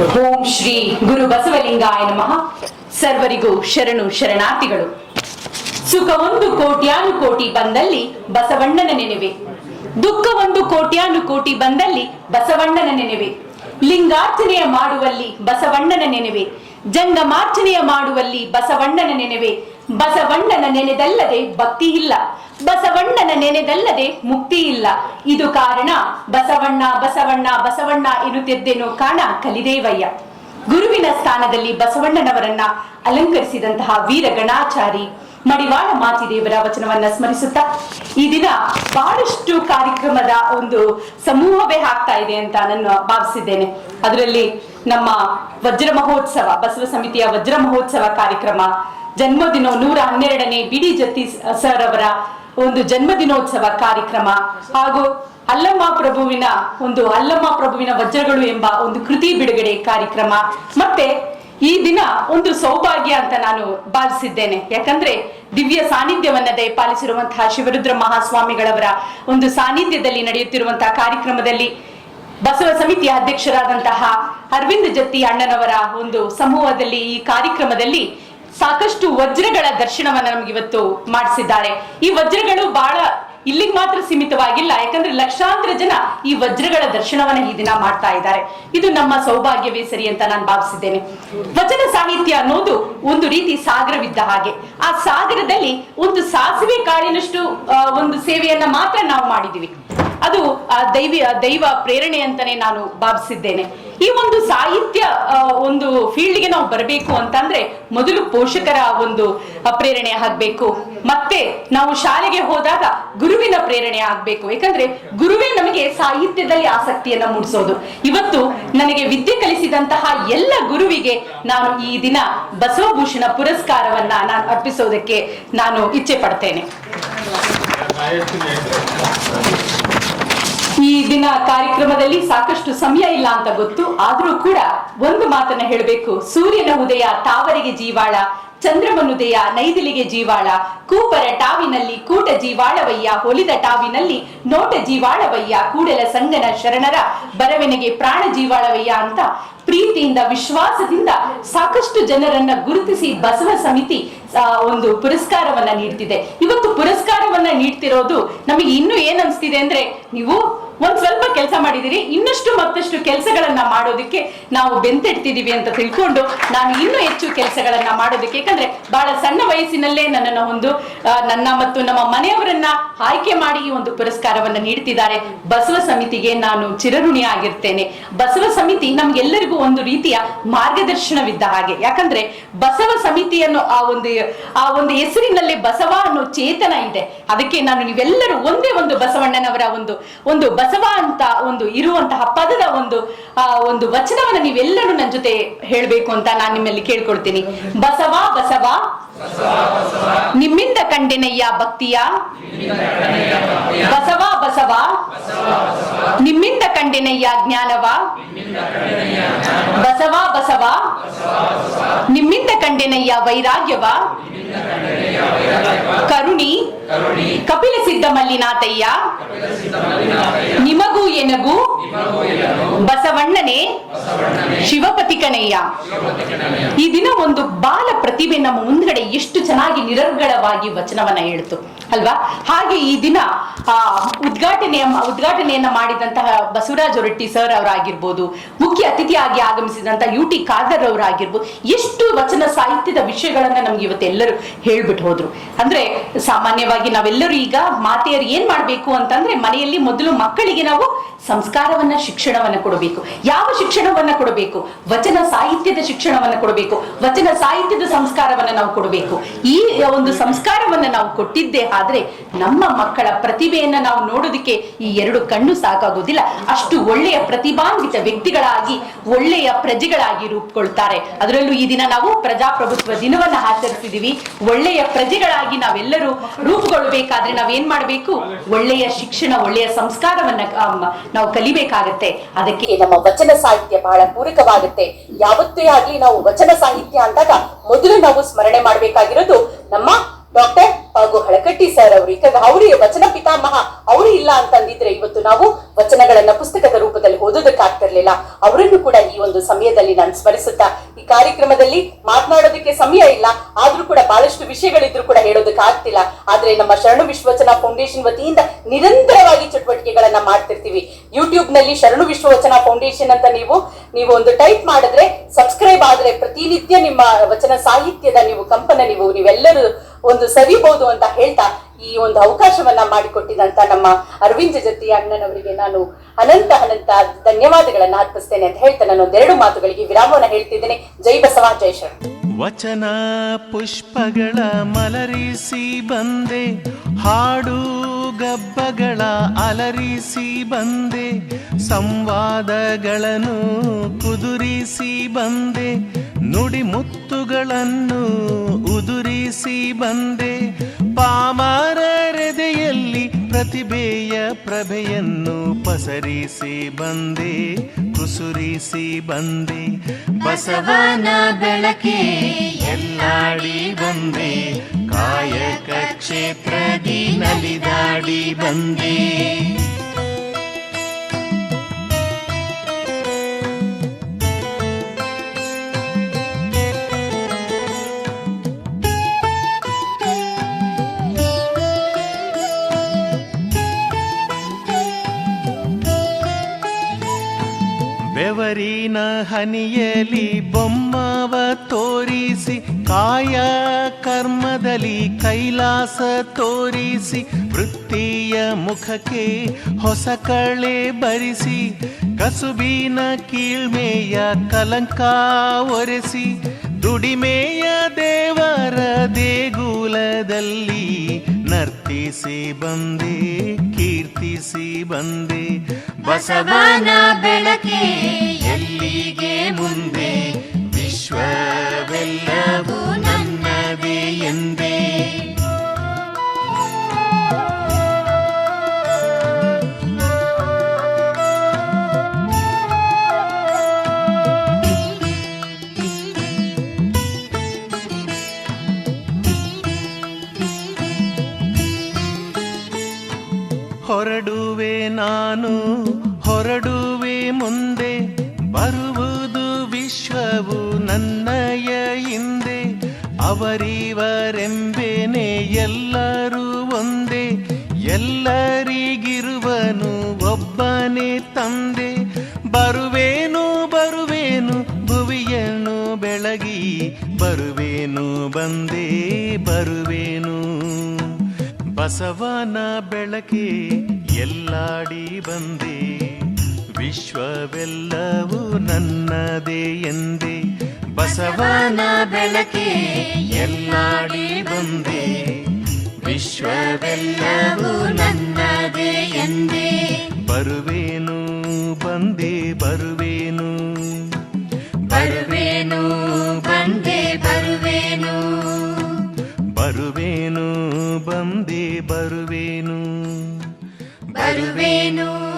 ಓಂ ಶ್ರೀ ಗುರು ಬಸವಲಿಂಗಾಯ ನಮಃ. ಸರ್ವರಿಗೂ ಶರಣು ಶರಣಾರ್ಥಿಗಳು. ಸುಖ ಒಂದು ಕೋಟ್ಯಾನು ಕೋಟಿ ಬಂದಲ್ಲಿ ಬಸವಣ್ಣನ ನೆನೆವೆ. ದುಃಖ ಒಂದು ಕೋಟ್ಯಾನು ಕೋಟಿ ಬಂದಲ್ಲಿ ಬಸವಣ್ಣನ ನೆನೆವೆ. ಲಿಂಗಾರ್ಚನೆಯ ಮಾಡುವಲ್ಲಿ ಬಸವಣ್ಣನ ನೆನೆವೆ. ಜಂಗಮಾರ್ಚನೆಯ ಮಾಡುವಲ್ಲಿ ಬಸವಣ್ಣನ ನೆನೆವೆ. ಬಸವಣ್ಣನ ನೆನೆದಲ್ಲದೆ ಭಕ್ತಿ ಇಲ್ಲ. ಬಸವಣ್ಣನ ನೆನೆದಲ್ಲದೆ ಮುಕ್ತಿ ಇಲ್ಲ. ಇದು ಕಾರಣ ಬಸವಣ್ಣ ಬಸವಣ್ಣ ಬಸವಣ್ಣ ಎನ್ನುತ್ತಿದ್ದೇನೋ ಕಾಣ ಕಲಿದೇವಯ್ಯ. ಗುರುವಿನ ಸ್ಥಾನದಲ್ಲಿ ಬಸವಣ್ಣನವರನ್ನ ಅಲಂಕರಿಸಿದಂತಹ ವೀರ ಗಣಾಚಾರಿ ಮಡಿವಾಳ ಮಾತಿದೇವರ ವಚನವನ್ನ ಸ್ಮರಿಸುತ್ತಾ, ಈ ದಿನ ಬಹಳಷ್ಟು ಕಾರ್ಯಕ್ರಮದ ಒಂದು ಸಮೂಹವೇ ಆಗ್ತಾ ಇದೆ ಅಂತ ನಾನು ಭಾವಿಸಿದ್ದೇನೆ. ಅದರಲ್ಲಿ ನಮ್ಮ ವಜ್ರ ಮಹೋತ್ಸವ, ಬಸವ ಸಮಿತಿಯ ವಜ್ರ ಮಹೋತ್ಸವ ಕಾರ್ಯಕ್ರಮ ಜನ್ಮದಿನ ನೂರ ಹನ್ನೆರಡನೇ ಬಿಡಿ ಜತಿ ಸರ್ ಅವರ ಒಂದು ಜನ್ಮದಿನೋತ್ಸವ ಕಾರ್ಯಕ್ರಮ ಹಾಗೂ ಅಲ್ಲಮ್ಮ ಪ್ರಭುವಿನ ಒಂದು ಅಲ್ಲಮ್ಮ ಪ್ರಭುವಿನ ವಜ್ರಗಳು ಎಂಬ ಒಂದು ಕೃತಿ ಬಿಡುಗಡೆ ಕಾರ್ಯಕ್ರಮ. ಮತ್ತೆ ಈ ದಿನ ಒಂದು ಸೌಭಾಗ್ಯ ಅಂತ ನಾನು ಭಾವಿಸಿದ್ದೇನೆ. ಯಾಕಂದ್ರೆ ದಿವ್ಯ ಸಾನ್ನಿಧ್ಯವನ್ನ ದಯಪಾಲಿಸಿರುವಂತಹ ಶಿವರುದ್ರ ಮಹಾಸ್ವಾಮಿಗಳವರ ಒಂದು ಸಾನ್ನಿಧ್ಯದಲ್ಲಿ ನಡೆಯುತ್ತಿರುವಂತಹ ಕಾರ್ಯಕ್ರಮದಲ್ಲಿ ಬಸವ ಸಮಿತಿಯ ಅಧ್ಯಕ್ಷರಾದಂತಹ ಅರವಿಂದ್ ಜತ್ತಿ ಅಣ್ಣನವರ ಒಂದು ಸಮೂಹದಲ್ಲಿ ಈ ಕಾರ್ಯಕ್ರಮದಲ್ಲಿ ಸಾಕಷ್ಟು ವಜ್ರಗಳ ದರ್ಶನವನ್ನ ನಮ್ಗೆ ಇವತ್ತು ಮಾಡಿಸಿದ್ದಾರೆ. ಈ ವಜ್ರಗಳು ಬಹಳ ಇಲ್ಲಿಗೆ ಮಾತ್ರ ಸೀಮಿತವಾಗಿಲ್ಲ. ಯಾಕಂದ್ರೆ ಲಕ್ಷಾಂತರ ಜನ ಈ ವಜ್ರಗಳ ದರ್ಶನವನ್ನ ಈ ದಿನ ಮಾಡ್ತಾ ಇದ್ದಾರೆ. ಇದು ನಮ್ಮ ಸೌಭಾಗ್ಯವೇ ಸರಿ ಅಂತ ನಾನು ಭಾವಿಸಿದ್ದೇನೆ. ವಚನ ಸಾಹಿತ್ಯ ಅನ್ನೋದು ಒಂದು ರೀತಿ ಸಾಗರವಿದ್ದ ಹಾಗೆ. ಆ ಸಾಗರದಲ್ಲಿ ಒಂದು ಸಾಸಿವೆ ಕಾಳಿನಷ್ಟು ಒಂದು ಸೇವೆಯನ್ನ ಮಾತ್ರ ನಾವು ಮಾಡಿದೀವಿ. ಅದು ಆ ದೈವಿ ದೈವ ಪ್ರೇರಣೆ ಅಂತಾನೆ ನಾನು ಭಾವಿಸಿದ್ದೇನೆ. ಈ ಒಂದು ಸಾಹಿತ್ಯ ಒಂದು ಫೀಲ್ಡ್ಗೆ ನಾವು ಬರಬೇಕು ಅಂತಂದ್ರೆ ಮೊದಲು ಪೋಷಕರ ಒಂದು ಪ್ರೇರಣೆ ಆಗ್ಬೇಕು. ಮತ್ತೆ ನಾವು ಶಾಲೆಗೆ ಹೋದಾಗ ಗುರುವಿನ ಪ್ರೇರಣೆ ಆಗ್ಬೇಕು. ಯಾಕಂದ್ರೆ ಗುರುವೇ ನಮಗೆ ಸಾಹಿತ್ಯದಲ್ಲಿ ಆಸಕ್ತಿಯನ್ನ ಮೂಡಿಸೋದು. ಇವತ್ತು ನನಗೆ ವಿದ್ಯೆ ಕಲಿಸಿದಂತಹ ಎಲ್ಲ ಗುರುವಿಗೆ ನಾನು ಈ ದಿನ ಬಸವಭೂಷಣ ಪುರಸ್ಕಾರವನ್ನ ನಾನು ಅರ್ಪಿಸೋದಕ್ಕೆ ನಾನು ಇಚ್ಛೆ ಪಡ್ತೇನೆ. ಈ ದಿನ ಕಾರ್ಯಕ್ರಮದಲ್ಲಿ ಸಾಕಷ್ಟು ಸಮಯ ಇಲ್ಲ ಅಂತ ಗೊತ್ತು. ಆದ್ರೂ ಕೂಡ ಒಂದು ಮಾತನ್ನ ಹೇಳಬೇಕು. ಸೂರ್ಯನ ಉದಯ ತಾವರೆಗೆ ಜೀವಾಳ ಚಂದ್ರಮನುದಯ ನೈದಿಲಿಗೆ ಜೀವಾಳ, ಕೂಪರ ಟಾವಿನಲ್ಲಿ ಕೂಟ ಜೀವಾಳವಯ್ಯ, ಹೊಲಿದ ಟಾವಿನಲ್ಲಿ ನೋಟ ಜೀವಾಳವಯ್ಯ, ಕೂಡಲ ಸಂಗನ ಶರಣರ ಬರವಣಿಗೆ ಪ್ರಾಣ ಜೀವಾಳವಯ್ಯ ಅಂತ ಪ್ರೀತಿಯಿಂದ, ವಿಶ್ವಾಸದಿಂದ ಸಾಕಷ್ಟು ಜನರನ್ನ ಗುರುತಿಸಿ ಬಸವ ಸಮಿತಿ ಒಂದು ಪುರಸ್ಕಾರವನ್ನ ನೀಡ್ತಿದೆ. ಇವತ್ತು ಪುರಸ್ಕಾರವನ್ನ ನೀಡ್ತಿರೋದು ನಮಗೆ ಇನ್ನು ಏನ್ ಅನ್ಸ್ತಿದೆ ಅಂದ್ರೆ, ನೀವು ಒಂದ್ ಸ್ವಲ್ಪ ಕೆಲಸ ಮಾಡಿದಿರಿ, ಇನ್ನಷ್ಟು ಮತ್ತಷ್ಟು ಕೆಲಸಗಳನ್ನ ಮಾಡೋದಕ್ಕೆ ನಾವು ಬೆಂತೆಡ್ತಿದೀವಿ ಅಂತ ತಿಳ್ಕೊಂಡು ನಾನು ಇನ್ನೂ ಹೆಚ್ಚು ಕೆಲಸಗಳನ್ನ ಮಾಡೋದಕ್ಕೆ, ಯಾಕಂದ್ರೆ ಬಹಳ ಸಣ್ಣ ವಯಸ್ಸಿನಲ್ಲೇ ನನ್ನನ್ನ ಒಂದು ನನ್ನ ಮತ್ತು ನಮ್ಮ ಮನೆಯವರನ್ನ ಆಯ್ಕೆ ಮಾಡಿ ಈ ಒಂದು ಪುರಸ್ಕಾರವನ್ನ ನೀಡ್ತಿದ್ದಾರೆ. ಬಸವ ಸಮಿತಿಗೆ ನಾನು ಚಿರಋಣಿ ಆಗಿರ್ತೇನೆ. ಬಸವ ಸಮಿತಿ ನಮ್ಗೆಲ್ಲರಿಗೂ ಒಂದು ರೀತಿಯ ಮಾರ್ಗದರ್ಶನವಿದ್ದ ಹಾಗೆ. ಯಾಕಂದ್ರೆ ಬಸವ ಸಮಿತಿಯನ್ನು ಆ ಒಂದು ಆ ಒಂದು ಹೆಸರಿನಲ್ಲಿ ಬಸವ ಅನ್ನೋ ಚೇತನ ಇದೆ. ಅದಕ್ಕೆ ನಾನು ನೀವೆಲ್ಲರೂ ಒಂದೇ ಒಂದು ಬಸವಣ್ಣನವರ ಒಂದು ಒಂದು ಬಸವ ಅಂತ ಒಂದು ಇರುವಂತಹ ಪದದ ಒಂದು ಒಂದು ವಚನವನ್ನ ನೀವೆಲ್ಲರೂ ನನ್ನ ಜೊತೆ ಹೇಳಬೇಕು ಅಂತ ನಾನು ನಿಮ್ಮಲ್ಲಿ ಕೇಳ್ಕೊಳ್ತೀನಿ. ಬಸವ ಬಸವ. ನಿಮ್ಮಿಂದ ಕಂಡೆನಯ್ಯ ಭಕ್ತಿಯ. ಬಸವ ಬಸವ. ನಿಮ್ಮಿಂದ ಕಂಡೆನಯ್ಯ ಜ್ಞಾನವ. ಬಸವ ಬಸವ. ನಿಮ್ಮಿಂದ ಕಂಡೆನಯ್ಯ ವೈರಾಗ್ಯವ. ಕರುಣಿ. ಕಪಿಲ ಸಿದ್ಧ ಮಲ್ಲಿನಾಥಯ್ಯ. ನಿಮಗೂ ಎನಗೂ ಬಸವಣ್ಣನೇ ಶಿವಪತಿ ಕಣಯ್ಯ ಈ ದಿನ ಒಂದು ಬಾಲ ಪ್ರತಿಭೆ ನಮ್ಮ ಮುಂದ್ಗಡೆ ಎಷ್ಟು ಚೆನ್ನಾಗಿ ನಿರರ್ಗಳವಾಗಿ ವಚನವನ್ನ ಹೇಳ್ತು. ಅಲ್ವಾ? ಹಾಗೆ ಈ ದಿನ, ಆ, ಉದ್ಘಾಟನೆಯ, ಉದ್ಘಾಟನೆಯನ್ನ ಮಾಡಿದಂತಹ ಬಸವರಾಜ್ ಹೊರಟ್ಟಿ ಸರ್ ಅವರಾಗಿರ್ಬೋದು, ಮುಖ್ಯ ಅತಿಥಿಯಾಗಿ ಆಗಮಿಸಿದಂತಹ ಯು ಟಿ ಖಾದರ್ ಅವರಾಗಿರ್ಬೋದು, ಎಷ್ಟು ವಚನ ಸಾಹಿತ್ಯದ ವಿಷಯಗಳನ್ನ ನಮ್ಗೆ ಇವತ್ತೆಲ್ಲರೂ ಹೇಳ್ಬಿಟ್ಟು ಹೋದ್ರು. ಅಂದ್ರೆ ಸಾಮಾನ್ಯವಾಗಿ ನಾವೆಲ್ಲರೂ ಈಗ ಮಾತೆಯರು ಏನ್ ಮಾಡ್ಬೇಕು ಅಂತಂದ್ರೆ ಮನೆಯಲ್ಲಿ ಮೊದಲು ಮಕ್ಕಳಿಗೆ ನಾವು ಸಂಸ್ಕಾರವನ್ನ ಶಿಕ್ಷಣವನ್ನ ಕೊಡಬೇಕು. ಯಾವ ಶಿಕ್ಷಣವನ್ನ ಕೊಡಬೇಕು? ವಚನ ಸಾಹಿತ್ಯದ ಶಿಕ್ಷಣವನ್ನ ಕೊಡಬೇಕು. ವಚನ ಸಾಹಿತ್ಯದ ಸಂಸ್ಕಾರವನ್ನ ನಾವು ಕೊಡಬೇಕು. ಈ ಒಂದು ಸಂಸ್ಕಾರವನ್ನ ನಾವು ಕೊಟ್ಟಿದ್ದೇ ಆದ್ರೆ ನಮ್ಮ ಮಕ್ಕಳ ಪ್ರತಿಭೆಯನ್ನ ನಾವು ನೋಡೋದಕ್ಕೆ ಈ ಎರಡು ಕಣ್ಣು ಸಾಕಾಗೋದಿಲ್ಲ. ಅಷ್ಟು ಒಳ್ಳೆಯ ಪ್ರತಿಭಾನ್ವಿತ ವ್ಯಕ್ತಿಗಳಾಗಿ, ಒಳ್ಳೆಯ ಪ್ರಜೆಗಳಾಗಿ ರೂಪುಕೊಳ್ತಾರೆ. ಅದರಲ್ಲೂ ಈ ದಿನ ನಾವು ಪ್ರಜಾಪ್ರಭುತ್ವ ದಿನವನ್ನ ಆಚರಿಸಿದೀವಿ. ಒಳ್ಳೆಯ ಪ್ರಜೆಗಳಾಗಿ ನಾವೆಲ್ಲರೂ ರೂಪುಗೊಳ್ಳಬೇಕಾದ್ರೆ ನಾವೇನ್ ಮಾಡ್ಬೇಕು? ಒಳ್ಳೆಯ ಶಿಕ್ಷಣ, ಒಳ್ಳೆಯ ಸಂಸ್ಕಾರವನ್ನ ನಾವು ಕಲಿಬೇಕಾಗತ್ತೆ. ಅದಕ್ಕೆ ನಮ್ಮ ವಚನ ಸಾಹಿತ್ಯ ಬಹಳ ಪೂರಕವಾಗುತ್ತೆ. ಯಾವತ್ತೇ ಆಗ್ಲಿ ನಾವು ವಚನ ಸಾಹಿತ್ಯ ಅಂದಾಗ ಮೊದಲು ನಾವು ಸ್ಮರಣೆ ಮಾಡಬೇಕಾಗಿರೋದು ನಮ್ಮ ಡಾಕ್ಟರ್ ಹಾಗೂ ಹಳಕಟ್ಟಿ ಸರ್ ಅವರು. ಈಗ ಅವರಿಗೆ ವಚನ ಪಿತಾಮಹ. ಅವರು ಇಲ್ಲ ಅಂತಂದಿದ್ರೆ ಇವತ್ತು ನಾವು ವಚನಗಳನ್ನ ಪುಸ್ತಕದ ರೂಪದಲ್ಲಿ ಓದೋದಕ್ಕಾಗ್ತಿರ್ಲಿಲ್ಲ. ಅವರನ್ನು ಕೂಡ ಈ ಒಂದು ಸಮಯದಲ್ಲಿ ನಾನು ಸ್ಮರಿಸುತ್ತಾ, ಈ ಕಾರ್ಯಕ್ರಮದಲ್ಲಿ ಮಾತನಾಡೋದಕ್ಕೆ ಸಮಯ ಇಲ್ಲ. ಆದ್ರೂ ಕೂಡ ಬಹಳಷ್ಟು ವಿಷಯಗಳಿದ್ರು ಕೂಡ ಹೇಳೋದಕ್ಕೆ ಆಗ್ತಿಲ್ಲ ಆದ್ರೆ ನಮ್ಮ ಶರಣು ವಿಶ್ವಚನ ಫೌಂಡೇಶನ್ ವತಿಯಿಂದ ನಿರಂತರವಾಗಿ ಚಟುವಟಿಕೆಗಳನ್ನ ಮಾಡ್ತಿರ್ತೀವಿ. ಯೂಟ್ಯೂಬ್ನಲ್ಲಿ ಶರಣು ವಿಶ್ವವಚನ ಫೌಂಡೇಶನ್ ಅಂತ ನೀವು ನೀವು ಒಂದು ಟೈಪ್ ಮಾಡಿದ್ರೆ ಸಬ್ಸ್ಕ್ರೈಬ್ ಆದ್ರೆ ಪ್ರತಿನಿತ್ಯ ನಿಮ್ಮ ವಚನ ಸಾಹಿತ್ಯದ ನೀವು ಕಂಪನ ನೀವು, ನೀವೆಲ್ಲರೂ ಒಂದು ಸವಿಬಹುದು ಅಂತ ಹೇಳ್ತಾ ಈ ಒಂದು ಅವಕಾಶವನ್ನ ಮಾಡಿಕೊಟ್ಟಿದಂತ ನಮ್ಮ ಅರವಿಂದ್ ಜತಿ ಅಣ್ಣನವರಿಗೆ ನಾನು ಅನಂತ ಅನಂತ ಧನ್ಯವಾದಗಳನ್ನ ಅರ್ಪಿಸ್ತೇನೆ ಅಂತ ಹೇಳ್ತಾ ನಾನು ಒಂದೆರಡು ಮಾತುಗಳಿಗೆ ವಿರಾಮವನ್ನ ಹೇಳ್ತಿದ್ದೇನೆ. ಜೈ ಬಸವ, ಜೈ ಶರಣ. ವಚನ ಪುಷ್ಪಗಳ ಮಲರಿಸಿ ಬಂದೆ, ಹಾಡು ಗಬ್ಬಗಳ ಅಲರಿಸಿ ಬಂದೆ, ಸಂವಾದಗಳನ್ನು ಕುದುರಿಸಿ ಬಂದೆ, ನುಡಿಮುತ್ತುಗಳನ್ನು ಉದುರಿಸಿ ಬಂದೆ ಪಾಮರರೆದೆಯಲ್ಲಿ ಪ್ರತಿಭೆಯ ಪ್ರಭೆಯನ್ನು ಪಸರಿಸಿ ಬಂದೆ ಕುಸುರಿಸಿ ಬಂದೆ. ಬಸವನ ಬೆಳಕೆ ಎಲ್ಲಾಡಿ ಬಂದೆ ಕಾಯಕ ಕ್ಷೇತ್ರದಿ ನಲಿದಾಡಿ ಬಂದೆ. ಬೆವರಿನ ಹನಿಯಲಿ ಬೊಮ್ಮವ ತೋರಿಸಿ, ಕಾಯ ಕರ್ಮದಲ್ಲಿ ಕೈಲಾಸ ತೋರಿಸಿ, ವೃತ್ತಿಯ ಮುಖಕ್ಕೆ ಹೊಸ ಕಳೆ ಬರಿಸಿ, ಕಸುಬಿನ ಕೀಳ್ಮೆಯ ಕಲಂಕ ಒರೆಸಿ, ದುಡಿಮೆಯ ದೇವರ ದೇಗುಲದಲ್ಲಿ ನರ್ತಿಸಿ ಬಂದೆ ಕೀರ್ತಿಸಿ ಬಂದೆ. ಬಸವನ ಬೆಳಕೆ ಎಲ್ಲಿಗೆ ಮುಂದೆ? ವಿಶ್ವವೆಲ್ಲವೂ ನನ್ನದೇ ಎಂದೇ ಹೊರಡುವೆ ಮುಂದೆ, ಬರುವುದು ವಿಶ್ವವು ನನ್ನಯ ಹಿಂದೆ, ಅವರಿವರೆಂಬೆನೆ ಎಲ್ಲರೂ ಒಂದೇ, ಎಲ್ಲರಿಗಿರುವನು ಒಬ್ಬನೇ ತಂದೆ. ಬರುವೇನು ಬರುವೇನು, ಭುವಿಯನ್ನು ಬೆಳಗಿ, ಬರುವೇನು ಬಂದೇ, ಬರುವೇನು. ಬಸವನ ಬೆಳಕೆ, ಎಲ್ಲಾಡಿ ಬಂದೆ. ವಿಶ್ವವೆಲ್ಲವೂ ನನ್ನದೇ ಎಂದೇ ಬಸವನ ಬೆಳಕೆ ಎಲ್ಲಾಡಿ ಬಂದೆ. ವಿಶ್ವವೆಲ್ಲವೂ ನನ್ನದೇ ಎಂದೇ. ಬರುವೇನು ಬಂದೆ, ಬರುವೇನು. ಬರುವೇನು ಬಂದೆ, ಬರುವೇನು. ಬರುವೇನು ಬಂದೆ, ಬರುವೇನು. ಬರುವೇನು